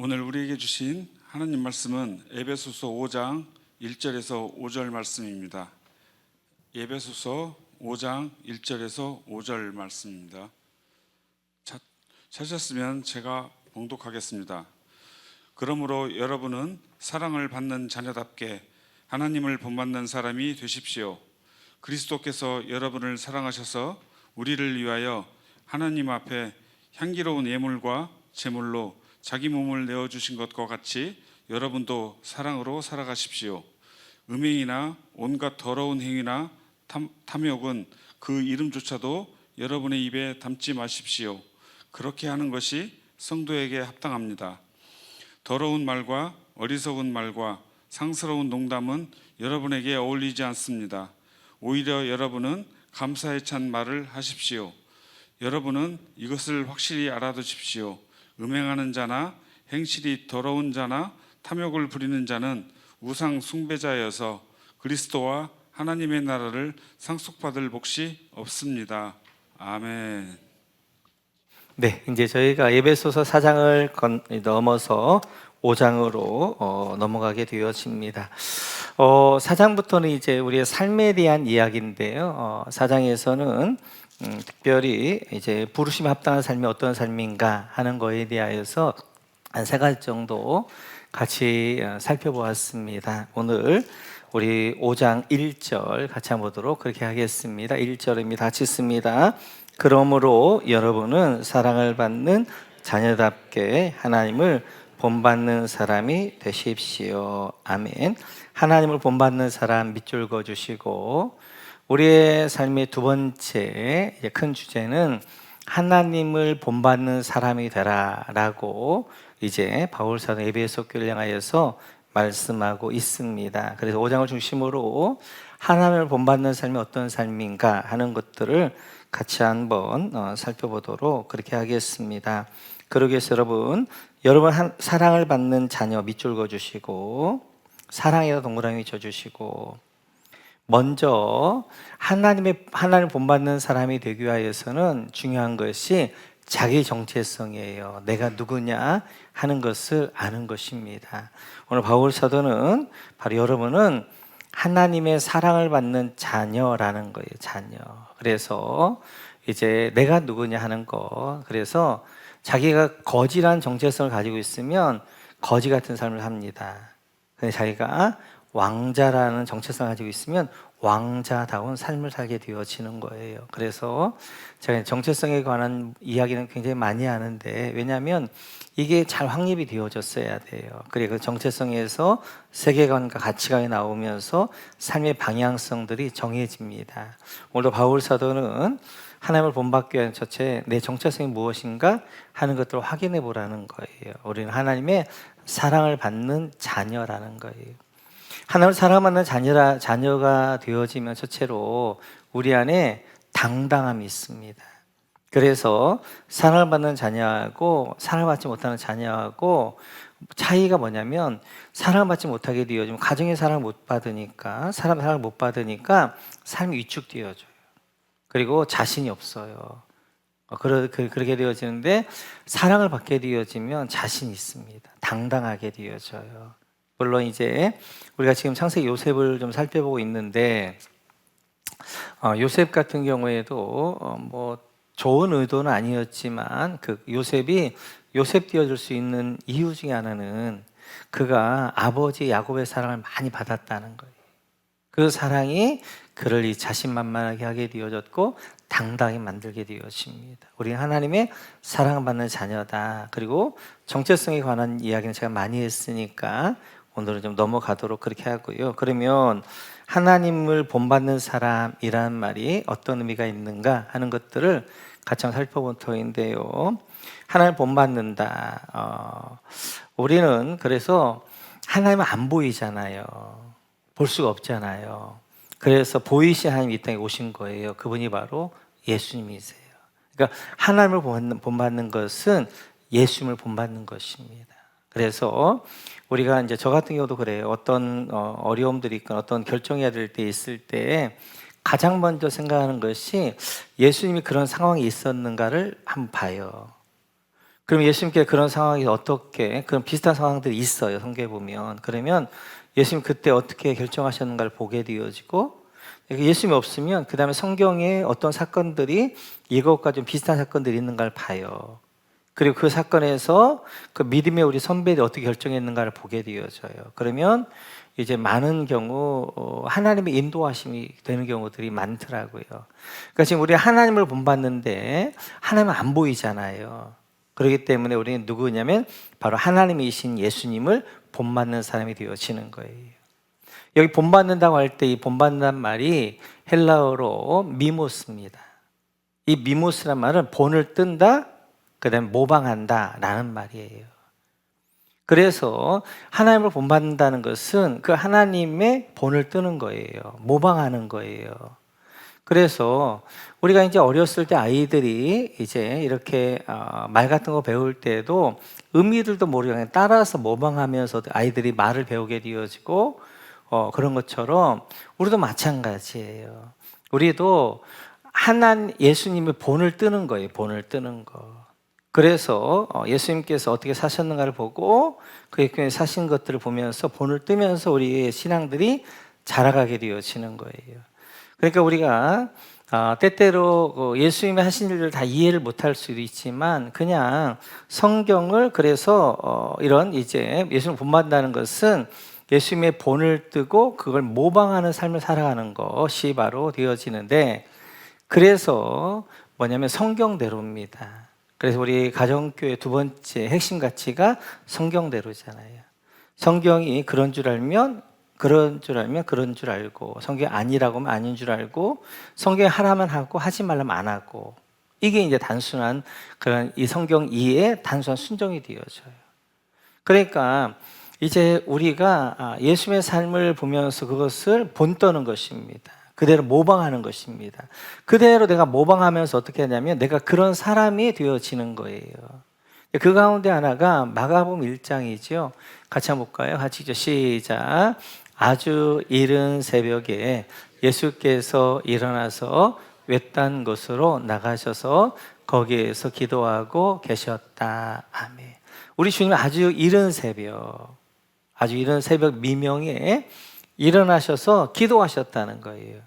오늘 우리에게 주신 하나님 말씀은 에베소서 5장 1절에서 5절 말씀입니다. 에베소서 5장 1절에서 5절 말씀입니다. 찾- 찾으셨으면 제가 봉독하겠습니다. 그러므로 여러분은 사랑을 받는 자녀답게 하나님을 본받는 사람이 되십시오. 그리스도께서 여러분을 사랑하셔서 우리를 위하여 하나님 앞에 향기로운 예물과 제물로 자기 몸을 내어 주신 것과 같이 여러분도 사랑으로 살아가십시오. 음행이나 온갖 더러운 행위나 탐, 탐욕은 그 이름조차도 여러분의 입에 담지 마십시오. 그렇게 하는 것이 성도에게 합당합니다. 더러운 말과 어리석은 말과 상스러운 농담은 여러분에게 어울리지 않습니다. 오히려 여러분은 감사에 찬 말을 하십시오. 여러분은 이것을 확실히 알아두십시오. 음행하는 자나 행실이 더러운 자나 탐욕을 부리는 자는 우상 숭배자여서 그리스도와 하나님의 나라를 상속받을 몫이 없습니다. 아멘. 네, 이제 저희가 에베소서 4장을 건, 넘어서 5장으로 어, 넘어가게 되어집니다. 어, 4장부터는 이제 우리의 삶에 대한 이야기인데요. 어, 4장에서는 음, 특별히 이제 부르심에 합당한 삶이 어떤 삶인가 하는 거에 대하여서 한 세 가지 정도 같이 어, 살펴보았습니다. 오늘 우리 5장 1절 같이 한번 보도록 그렇게 하겠습니다. 1절입니다. 같이 씁니다. 그러므로 여러분은 사랑을 받는 자녀답게 하나님을 본받는 사람이 되십시오. 아멘. 하나님을 본받는 사람 밑줄 그어 주시고 우리의 삶의 두 번째 큰 주제는 하나님을 본받는 사람이 되라라고 이제 바울 사도 에베소 교회를 향하여서 말씀하고 있습니다. 그래서 5장을 중심으로 하나님을 본받는 삶이 어떤 삶인가 하는 것들을 같이 한번 어, 살펴보도록 그렇게 하겠습니다. 그러기 위해서 여러분, 여러분 한, 사랑을 받는 자녀 밑줄 그어주시고 사랑에다 동그라미 쳐주시고 먼저 하나님의 하나님을 본받는 사람이 되기 위하여서는 중요한 것이 자기 정체성이에요. 내가 누구냐 하는 것을 아는 것입니다. 오늘 바울 사도는 바로 여러분은 하나님의 사랑을 받는 자녀라는 거예요. 자녀. 그래서 이제 내가 누구냐 하는 거. 그래서 자기가 거지란 정체성을 가지고 있으면 거지 같은 삶을 합니다. 근데 자기가 왕자라는 정체성을 가지고 있으면 왕자다운 삶을 살게 되어지는 거예요. 그래서 제가 정체성에 관한 이야기는 굉장히 많이 하는데 왜냐하면 이게 잘 확립이 되어졌어야 돼요. 그리고 그 정체성에서 세계관과 가치관이 나오면서 삶의 방향성들이 정해집니다. 오늘도 바울 사도는 하나님을 본받기 위한 첫째 내 정체성이 무엇인가 하는 것들을 확인해 보라는 거예요. 우리는 하나님의 사랑을 받는 자녀라는 거예요. 하나님을 사랑하는 자녀라 자녀가 되어지면 첫째로 우리 안에 당당함이 있습니다. 그래서 사랑을 받는 자녀하고 사랑을 받지 못하는 자녀하고 차이가 뭐냐면 사랑을 받지 못하게 되어지면 가정의 사랑을 못 받으니까 사람 사랑을 못 받으니까 삶이 위축되어져요. 그리고 자신이 없어요. 어, 그러, 그, 그렇게 되어지는데 사랑을 받게 되어지면 자신이 있습니다. 당당하게 되어져요. 물론 이제 우리가 지금 창세기 요셉을 좀 살펴보고 있는데 어, 요셉 같은 경우에도 어, 뭐 좋은 의도는 아니었지만 그 요셉이 요셉 되어줄 수 있는 이유 중에 하나는 그가 아버지 야곱의 사랑을 많이 받았다는 거예요. 그 사랑이 그를 이 자신만만하게 하게 되어졌고 당당히 만들게 되어집니다. 우리는 하나님의 사랑을 받는 자녀다. 그리고 정체성에 관한 이야기는 제가 많이 했으니까 오늘은 좀 넘어가도록 그렇게 하고요. 그러면 하나님을 본받는 사람이라는 말이 어떤 의미가 있는가 하는 것들을 같이 한번 살펴본 터인데요. 하나님을 본받는다. 어, 우리는 그래서 하나님은 안 보이잖아요. 볼 수가 없잖아요. 그래서 보이신 하나님 이 땅에 오신 거예요. 그분이 바로 예수님이세요. 그러니까 하나님을 본받는 것은 예수님을 본받는 것입니다. 그래서 우리가 이제 저 같은 경우도 그래요. 어떤 어, 어려움들이 있거나 어떤 결정해야 될 때 있을 때 가장 먼저 생각하는 것이 예수님이 그런 상황이 있었는가를 한번 봐요. 그럼 예수님께 그런 상황이 어떻게 그런 비슷한 상황들이 있어요. 성경에 보면 그러면 예수님 그때 어떻게 결정하셨는가를 보게 되어지고 예수님이 없으면 그 다음에 성경에 어떤 사건들이 이것과 좀 비슷한 사건들이 있는가를 봐요. 그리고 그 사건에서 그 믿음의 우리 선배들이 어떻게 결정했는가를 보게 되어져요. 그러면 이제 많은 경우 어, 하나님의 인도하심이 되는 경우들이 많더라고요. 그러니까 지금 우리 하나님을 본받는데 하나님은 안 보이잖아요. 그렇기 때문에 우리는 누구냐면 바로 하나님이신 예수님을 본받는 사람이 되어지는 거예요. 여기 본받는다고 할 때 이 본받는다는 말이 헬라어로 미모스입니다. 이 미모스란 말은 본을 뜬다, 그 다음에 모방한다 라는 말이에요. 그래서 하나님을 본받는다는 것은 그 하나님의 본을 뜨는 거예요. 모방하는 거예요. 그래서 우리가 이제 어렸을 때 아이들이 이제 이렇게 어, 말 같은 거 배울 때도 의미들도 모르고 그냥 따라서 모방하면서 아이들이 말을 배우게 되어지고 어, 그런 것처럼 우리도 마찬가지예요. 우리도 하나 예수님의 본을 뜨는 거예요. 본을 뜨는 거. 그래서 어, 예수님께서 어떻게 사셨는가를 보고 그의 사신 것들을 보면서 본을 뜨면서 우리의 신앙들이 자라가게 되어지는 거예요. 그러니까 우리가 아, 때때로 그 예수님이 하신 일을 다 이해를 못할 수도 있지만 그냥 성경을 그래서 어, 이런 이제 예수님 본받는다는 것은 예수님의 본을 뜨고 그걸 모방하는 삶을 살아가는 것이 바로 되어지는데 그래서 뭐냐면 성경대로입니다. 그래서 우리 가정교회 두 번째 핵심 가치가 성경대로잖아요. 성경이 그런 줄 알면 그런 줄 알면 그런 줄 알고 성경 아니라고 하면 아닌 줄 알고 성경 하라면 하고 하지 말라면 안 하고 이게 이제 단순한 그런 이 성경 이해의 단순한 순종이 되어져요. 그러니까 이제 우리가 아, 예수님의 삶을 보면서 그것을 본떠는 것입니다. 그대로 모방하는 것입니다. 그대로 내가 모방하면서 어떻게 하냐면 내가 그런 사람이 되어지는 거예요. 그 가운데 하나가 마가복음 1장이죠. 같이 한번 볼까요? 같이 시작. 아주 이른 새벽에 예수께서 일어나서 외딴 곳으로 나가셔서 거기에서 기도하고 계셨다. 아멘. 우리 주님 아주 이른 새벽, 아주 이른 새벽 미명에 일어나셔서 기도하셨다는 거예요.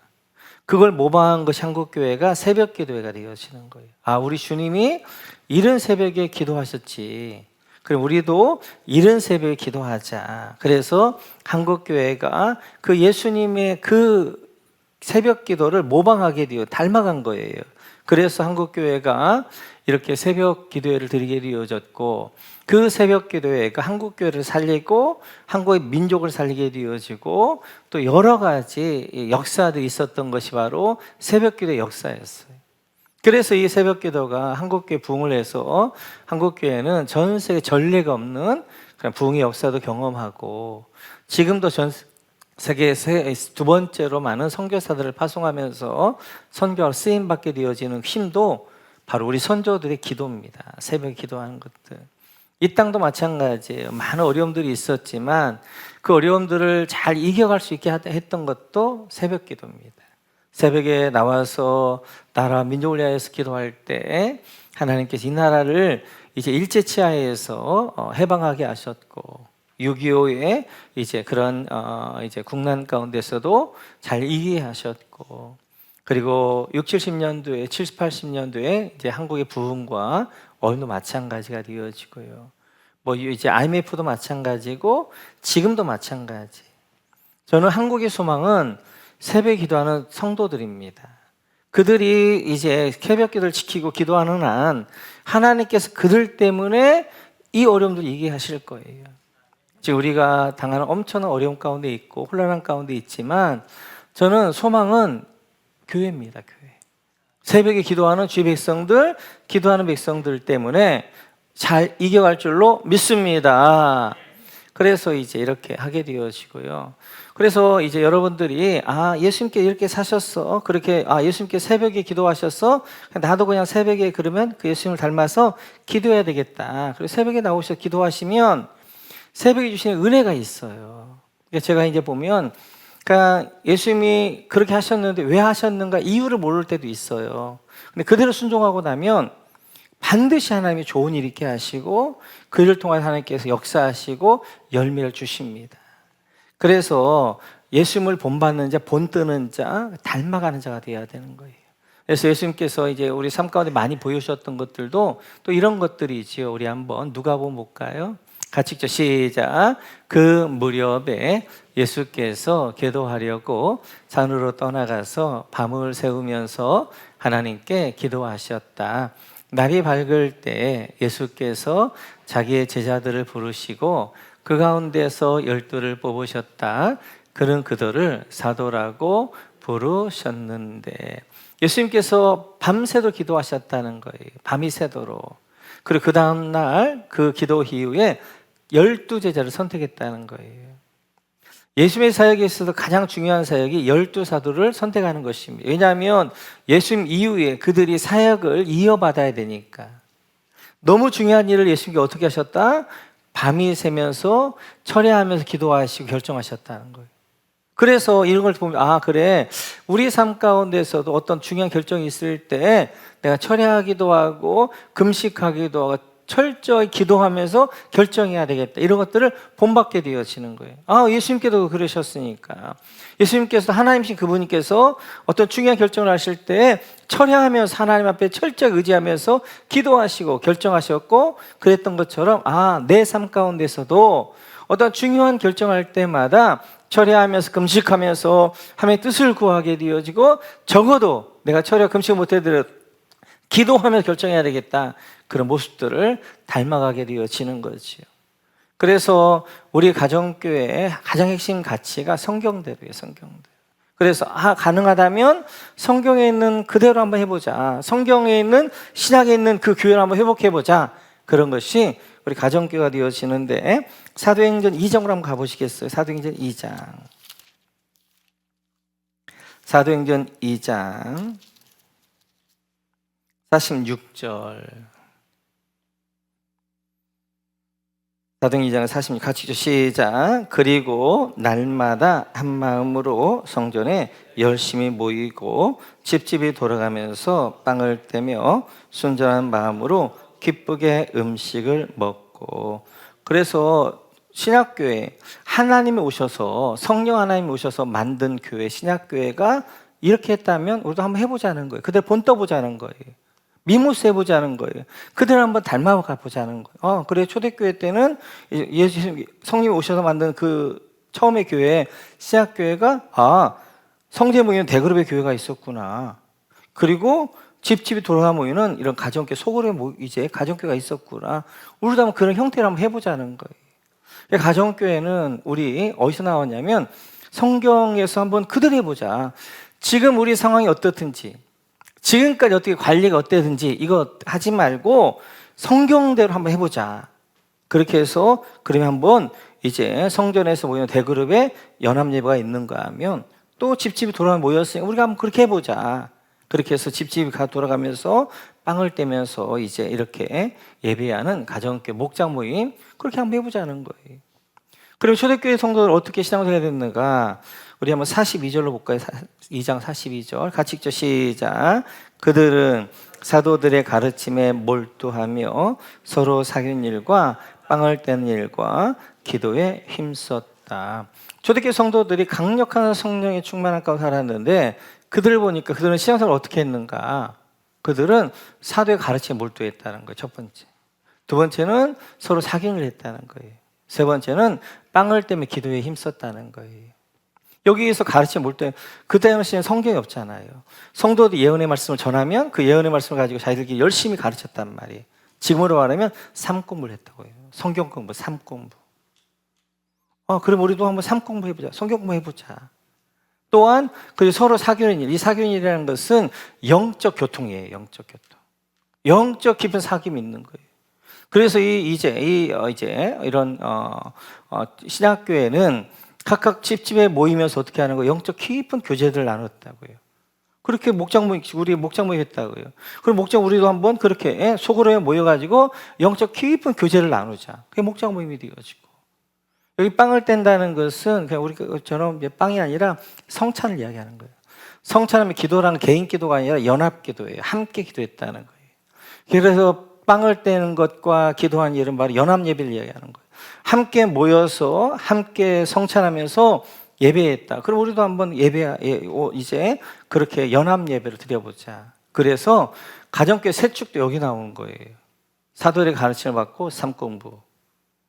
그걸 모방한 것이 한국교회가 새벽 기도회가 되어지는 거예요. 아, 우리 주님이 이른 새벽에 기도하셨지. 그럼 우리도 이른 새벽에 기도하자. 그래서 한국교회가 그 예수님의 그 새벽 기도를 모방하게 되어 닮아간 거예요. 그래서 한국교회가 이렇게 새벽 기도회를 드리게 되어졌고 그 새벽 기도회가 한국 교회를 살리고 한국의 민족을 살리게 되어지고 또 여러 가지 역사들이 있었던 것이 바로 새벽 기도의 역사였어요. 그래서 이 새벽 기도가 한국교회 부흥을 해서 한국교회는 전 세계 전례가 없는 그런 부흥의 역사도 경험하고 지금도 전 세계 두 번째로 많은 선교사들을 파송하면서 선교를 쓰임 받게 되어지는 힘도 바로 우리 선조들의 기도입니다. 새벽에 기도하는 것들. 이 땅도 마찬가지예요. 많은 어려움들이 있었지만 그 어려움들을 잘 이겨갈 수 있게 했던 것도 새벽 기도입니다. 새벽에 나와서 나라 민족을 위하여서 기도할 때 하나님께서 이 나라를 이제 일제 치하에서 어, 해방하게 하셨고 6.25의 이제 그런 어 이제 국난 가운데서도 잘 이기게 하셨고 그리고 6, 70년도에 70, 80년도에 이제 한국의 부흥과 어림도 마찬가지가 되어지고요. 뭐 이제 IMF도 마찬가지고 지금도 마찬가지. 저는 한국의 소망은 새벽 기도하는 성도들입니다. 그들이 이제 새벽 기도를 지키고 기도하는 한 하나님께서 그들 때문에 이 어려움들 이기게 하실 거예요. 지금 우리가 당하는 엄청난 어려움 가운데 있고 혼란한 가운데 있지만 저는 소망은 교회입니다, 교회. 새벽에 기도하는 주의 백성들, 기도하는 백성들 때문에 잘 이겨갈 줄로 믿습니다. 그래서 이제 이렇게 하게 되어지고요. 그래서 이제 여러분들이 아 예수님께 이렇게 사셨어 그렇게 아 예수님께 새벽에 기도하셨어 나도 그냥 새벽에 그러면 그 예수님을 닮아서 기도해야 되겠다. 그리고 새벽에 나오셔 기도하시면 새벽에 주시는 은혜가 있어요. 그러니까 제가 이제 보면 그러니까 예수님이 그렇게 하셨는데 왜 하셨는가 이유를 모를 때도 있어요. 근데 그대로 순종하고 나면 반드시 하나님이 좋은 일 있게 하시고 그 일을 통해 하나님께서 역사하시고 열매를 주십니다. 그래서 예수님을 본받는 자, 본뜨는 자, 닮아가는 자가 되어야 되는 거예요. 그래서 예수님께서 이제 우리 삶 가운데 많이 보여주셨던 것들도 또 이런 것들이지요. 우리 한번 누가 보면 볼까요? 같이 읽죠. 시작. 그 무렵에 예수께서 기도하려고 산으로 떠나가서 밤을 새우면서 하나님께 기도하셨다. 날이 밝을 때 예수께서 자기의 제자들을 부르시고 그 가운데서 열두를 뽑으셨다. 그는 그들을 사도라고 부르셨는데 예수님께서 밤새도록 기도하셨다는 거예요. 밤이 새도록. 그리고 그 다음 날 그 기도 이후에 열두 제자를 선택했다는 거예요. 예수님의 사역에 있어서 가장 중요한 사역이 열두 사도를 선택하는 것입니다. 왜냐하면 예수님 이후에 그들이 사역을 이어받아야 되니까. 너무 중요한 일을 예수님께 어떻게 하셨다? 밤이 새면서 철야하면서 기도하시고 결정하셨다는 거예요. 그래서 이런 걸 보면 아 그래 우리 삶 가운데서도 어떤 중요한 결정이 있을 때 내가 철야하기도 하고 금식하기도 하고 철저히 기도하면서 결정해야 되겠다 이런 것들을 본받게 되어지는 거예요. 아 예수님께도 그러셨으니까 예수님께서 하나님신 그분께서 어떤 중요한 결정을 하실 때 철야하면서 하나님 앞에 철저히 의지하면서 기도하시고 결정하셨고 그랬던 것처럼 아 내 삶 가운데서도 어떤 중요한 결정할 때마다 철야하면서 금식하면서 하나님의 뜻을 구하게 되어지고 적어도 내가 철야 금식 못해도 기도하면서 결정해야 되겠다 그런 모습들을 닮아가게 되어지는 거지요. 그래서 우리 가정교회의 가장 핵심 가치가 성경대로예요, 성경대로. 그래서 아 가능하다면 성경에 있는 그대로 한번 해보자. 성경에 있는 신약에 있는 그 교회를 한번 회복해보자. 그런 것이 우리 가정교회가 되어지는데 사도행전 2장으로 한번 가보시겠어요? 사도행전 2장. 사도행전 2장 46절. 사도행 2장 46 같이 읽죠. 시작. 그리고 날마다 한 마음으로 성전에 열심히 모이고 집집이 돌아가면서 빵을 떼며 순전한 마음으로 기쁘게 음식을 먹고 그래서 신약교회 하나님이 오셔서 성령 하나님이 오셔서 만든 교회 신약교회가 이렇게 했다면 우리도 한번 해보자는 거예요. 그대로 본떠보자는 거예요. 미모스 해보자는 거예요. 그대로 한번 닮아가 보자는 거예요. 어, 그래 초대교회 때는 예수 성령이 오셔서 만든 그 처음의 교회 신약교회가 아 성제 모이는 대그룹의 교회가 있었구나. 그리고 집집이 돌아가 모이는 이런 가정교 소그룹 모 이제 가정교회가 있었구나. 우리도 한번 그런 형태를 한번 해보자는 거예요. 가정교회는 우리 어디서 나왔냐면 성경에서 한번 그대로 해보자. 지금 우리 상황이 어떻든지 지금까지 어떻게 관리가 어땠든지 이거 하지 말고 성경대로 한번 해보자. 그렇게 해서 그러면 한번 이제 성전에서 모이는 대그룹에 연합 예배가 있는가 하면 또 집집이 돌아 모였으니까 우리가 한번 그렇게 해보자. 그렇게 해서 집집이 가 돌아가면서 빵을 떼면서 이제 이렇게 예배하는 가정교 목장 모임 그렇게 한번 해보자는 거예요. 그럼 초대교회 성도들 어떻게 신앙생활 해야 되는가? 우리 한번 42절로 볼까요? 2장 42절 같이 읽죠. 시작. 그들은 사도들의 가르침에 몰두하며 서로 사귄 일과 빵을 떼는 일과 기도에 힘썼다. 초대교회 성도들이 강력한 성령의 가운데 살았는데 그들을 보니까 그들은 신앙생활을 어떻게 했는가? 그들은 사도의 가르침에 몰두했다는 거예요. 첫 번째. 두 번째는 서로 사귐을 했다는 거예요. 세 번째는 빵을 때문에 기도에 힘썼다는 거예요. 여기에서 가르치면 몰두 그 당시에는 성경이 없잖아요. 성도들이 예언의 말씀을 전하면 그 예언의 말씀을 가지고 자기들끼리 열심히 가르쳤단 말이에요. 지금으로 말하면 삶 공부를 했다고 해요. 성경 공부, 삶 공부. 어, 그럼 우리도 한번 삶 공부 해보자. 성경 공부 해보자. 또한 그 서로 사귀는 일, 이 사귀는 일이라는 것은 영적 교통이에요. 영적 교통. 영적 깊은 사귐이 있는 거예요. 그래서 이 이제 이 어, 이제 이런 어, 어, 신학교에는 각각 집집에 모이면서 어떻게 하는 거 영적 깊은 교제들을 나눴다고요. 그렇게 목장 모임 우리 목장 모임 했다고요. 그럼 목장 우리도 한번 그렇게 예, 속으로 모여 가지고 영적 깊은 교제를 나누자. 그게 목장 모임이 되어지고 여기 빵을 뗀다는 것은 그냥 우리처럼 빵이 아니라 성찬을 이야기하는 거예요. 성찬하면 기도라는 개인 기도가 아니라 연합 기도예요. 함께 기도했다는 거예요. 그래서 빵을 떼는 것과 기도하는 일은 바로 연합 예배를 이야기하는 거예요. 함께 모여서 함께 성찬하면서 예배했다. 그럼 우리도 한번 예배 예, 오, 이제 그렇게 연합 예배를 드려보자. 그래서 가정교회 세축도 여기 나온 거예요. 사도의 가르침을 받고 삶공부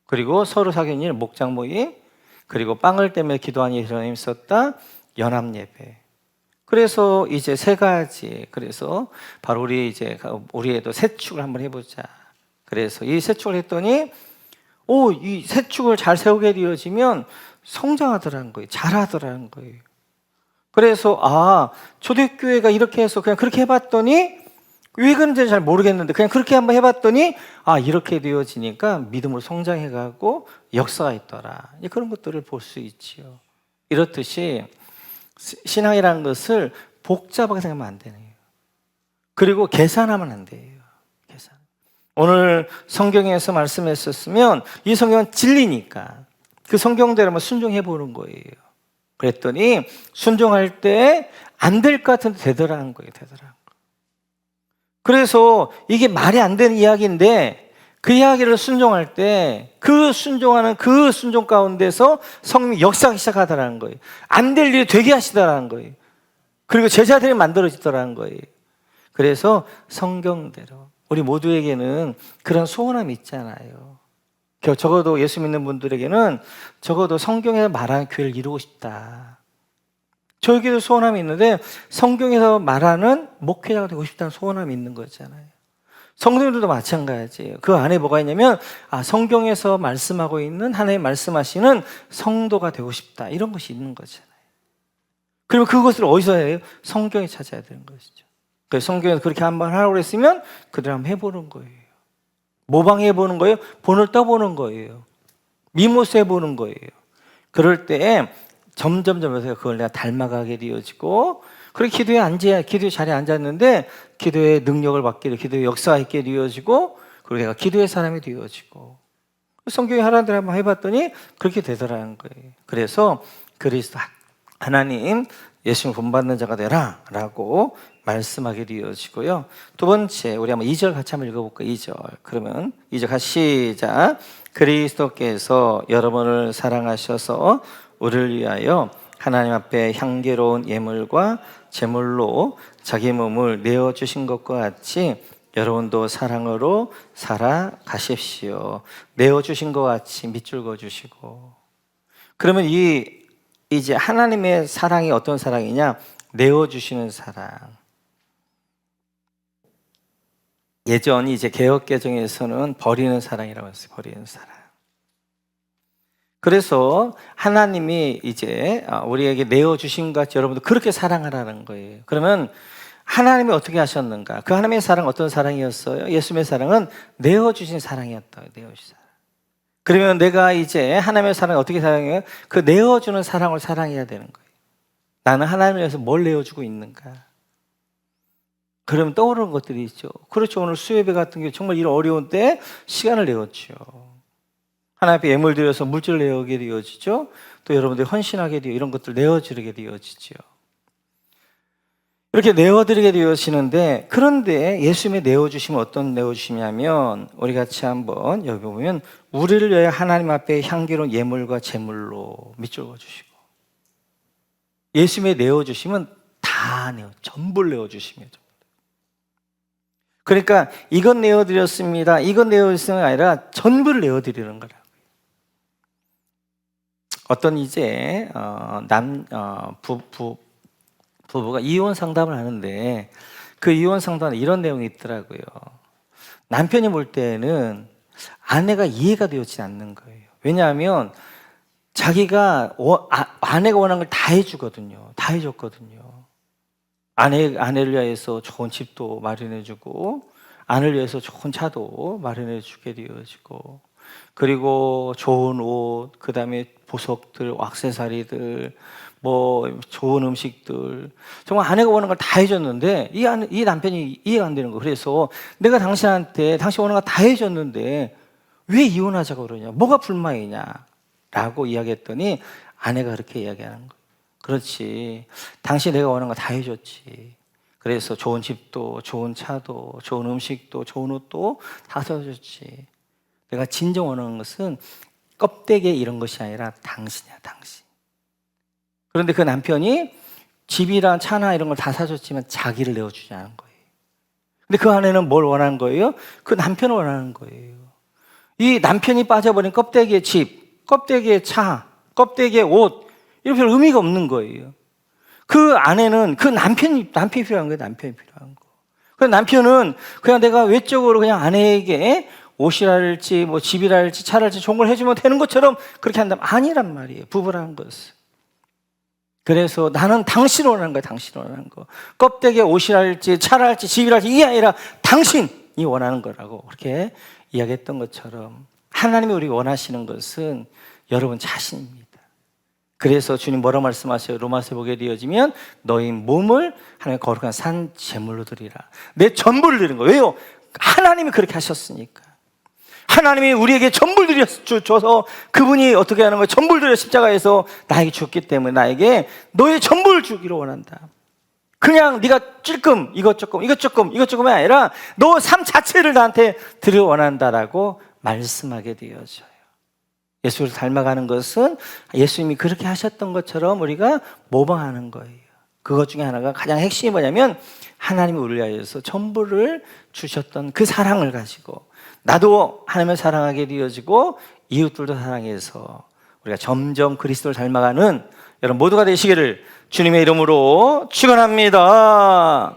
그리고 서로 사귀는 일 목장 모임 그리고 빵을 떼며 기도하는 일에 있었다 연합 예배. 그래서 이제 세 가지 그래서 바로 우리 이제 우리에도 세축을 한번 해보자. 그래서 이 세축을 했더니 오 이 세축을 잘 세우게 되어지면 성장하더라는 거예요. 잘하더라는 거예요. 그래서 아 초대교회가 이렇게 해서 그냥 그렇게 해봤더니 왜 그런지 잘 모르겠는데 그냥 그렇게 한번 해봤더니 아 이렇게 되어지니까 믿음으로 성장해가고 역사가 있더라 그런 것들을 볼 수 있지요. 이렇듯이 시- 신앙이라는 것을 복잡하게 생각하면 안 되네요. 그리고 계산하면 안 돼요. 오늘 성경에서 말씀했었으면 이 성경은 진리니까 그 성경대로만 순종해 보는 거예요. 그랬더니 순종할 때 안 될 것 같은데 되더라는 거예요. 되더라는 거. 그래서 이게 말이 안 되는 이야기인데 그 이야기를 순종할 때 그 순종하는 그 순종 가운데서 성령이 역사하기 시작하더라는 거예요. 안 될 일이 되게 하시더라는 거예요. 그리고 제자들이 만들어지더라는 거예요. 그래서 성경대로 우리 모두에게는 그런 소원함이 있잖아요. 겨- 적어도 예수 믿는 분들에게는 적어도 성경에서 말하는 교회를 이루고 싶다. 저에게도 소원함이 있는데 성경에서 말하는 목회자가 되고 싶다는 소원함이 있는 거잖아요. 성도들도 마찬가지예요. 그 안에 뭐가 있냐면 아 성경에서 말씀하고 있는 하나님 말씀하시는 성도가 되고 싶다 이런 것이 있는 거잖아요. 그러면 그것을 어디서 해요? 성경에 찾아야 되는 것이죠. 그래서 성경에서 그렇게 한번 하라고 그랬으면 그대로 한번 해보는 거예요. 모방해 보는 거예요. 본을 떠보는 거예요. 미모세 보는 거예요. 그럴 때 점점 점에서 그걸 내가 닮아가게 되어지고 그렇게 기도에 앉아야 기도의 자리에 앉았는데 기도의 능력을 되고 기도의 역사가 있게 되어지고 그리고 내가 기도의 사람이 되어지고 성경에 하라는 한번 해봤더니 그렇게 되더라는 거예요. 그래서 그리스도 하나님 예수님 본받는 자가 되라라고 말씀하게 되어지고요. 두 번째 우리 한번 2절 같이 한번 읽어볼까요? 2절 그러면 2절 같이 시작 그리스도께서 여러분을 사랑하셔서 우리를 위하여 하나님 앞에 향기로운 예물과 제물로 자기 몸을 내어 주신 것과 같이 여러분도 사랑으로 살아가십시오. 내어 주신 것 같이 밑줄 그어 주시고. 그러면 이 이제 하나님의 사랑이 어떤 사랑이냐? 내어 주시는 사랑. 예전 이제 개혁 개정에서는 버리는 사랑이라고 했어요. 버리는 사랑. 그래서 하나님이 이제 아, 우리에게 내어 주신 것 같이 여러분도 그렇게 사랑하라는 거예요. 그러면 하나님이 어떻게 하셨는가? 그 하나님의 사랑 어떤 사랑이었어요? 예수님의 사랑은 내어 주신 사랑이었다. 내어 주신 사랑. 그러면 내가 이제 하나님의 사랑을 어떻게 사랑해요? 그 내어 주는 사랑을 사랑해야 되는 거예요. 나는 하나님을 위해서 뭘 내어 주고 있는가? 그러면 떠오르는 것들이 있죠. 그렇죠. 오늘 수요예배 같은 게 정말 이런 어려운 때 시간을 내었죠. 하나님 앞에 예물 드려서 물질 내어게 되어지죠. 또 여러분들이 헌신하게 되어 이런 것들 내어드리게 되어지죠. 이렇게 내어드리게 되어지는데 그런데 예수님의 내어주심은 어떤 내어주심이냐면 우리 같이 한번 여기 보면 우리를 위해 하나님 앞에 향기로운 예물과 제물로 밑줄 그어주시고 예수님의 내어주심은 다 내어 전부를 내어주심이죠. 그러니까 이건 내어드렸습니다. 이건 내어드렸습니다. 아니라 전부를 내어드리는 거라. 어떤 이제 어, 남 어, 부, 부, 부부가 이혼 상담을 하는데 그 이혼 상담에 이런 내용이 있더라고요. 남편이 볼 때는 아내가 이해가 되지 않는 거예요. 왜냐하면 자기가 워- 아, 아내가 원하는 걸 다 해주거든요. 다 해줬거든요. 아내 아내를 위해서 좋은 집도 마련해주고 아내를 위해서 좋은 차도 마련해주게 되어지고 그리고 좋은 옷, 그 다음에 보석들, 액세서리들, 뭐 좋은 음식들 정말 아내가 원하는 걸 다 해줬는데 이, 아내, 이 남편이 이해가 안 되는 거. 그래서 내가 당신한테 당신 원하는 거 다 해줬는데 왜 이혼하자고 그러냐? 뭐가 불만이냐? 라고 이야기했더니 아내가 그렇게 이야기하는 거예요. 그렇지. 당신 내가 원하는 거 다 해줬지. 그래서 좋은 집도, 좋은 차도, 좋은 음식도, 좋은 옷도 다 사줬지. 내가 진정 원하는 것은 껍데기에 이런 것이 아니라 당신이야, 당신. 그런데 그 남편이 집이랑 차나 이런 걸 다 사줬지만 자기를 내어주지 않은 거예요. 근데 그 안에는 뭘 원하는 거예요? 그 남편을 원하는 거예요. 이 남편이 빠져버린 껍데기의 집, 껍데기의 차, 껍데기의 옷, 이런 별 의미가 없는 거예요. 그 안에는 그 남편이, 남편이 필요한 거예요, 남편이 필요한 거. 그 남편은 그냥 내가 외적으로 그냥 아내에게 옷이랄지, 뭐 집이랄지, 차랄지 좋은 걸 해주면 되는 것처럼 그렇게 한다면 아니란 말이에요, 부부라는 것은. 그래서 나는 당신을 원하는 거야, 당신을 원하는 거. 껍데기에 옷이랄지, 차랄지, 집이랄지, 이게 아니라 당신이 원하는 거라고 그렇게 이야기했던 것처럼 하나님이 우리 원하시는 것은 여러분 자신입니다. 그래서 주님 뭐라 말씀하세요? 로마서 보게 되어지면 너희 몸을 하나님 거룩한 산 제물로 드리라. 내 전부를 드리는 거예요. 왜요? 하나님이 그렇게 하셨으니까. 하나님이 우리에게 전부를 드려서 그분이 어떻게 하는 거예요? 전부를 드려 십자가에서 나에게 줬기 때문에 나에게 너의 전부를 주기를 원한다. 그냥 네가 찔끔 이것 조금 이것 조금 이것 조금이 아니라 너 삶 자체를 나한테 드려 원한다라고 말씀하게 되어져요. 예수를 닮아가는 것은 예수님이 그렇게 하셨던 것처럼 우리가 모방하는 거예요. 그것 중에 하나가 가장 핵심이 뭐냐면 하나님이 우리를 위하여서 전부를 주셨던 그 사랑을 가지고 나도 하나님을 사랑하게 되어지고 이웃들도 사랑해서 우리가 점점 그리스도를 닮아가는 여러분 모두가 되시기를 주님의 이름으로 축원합니다.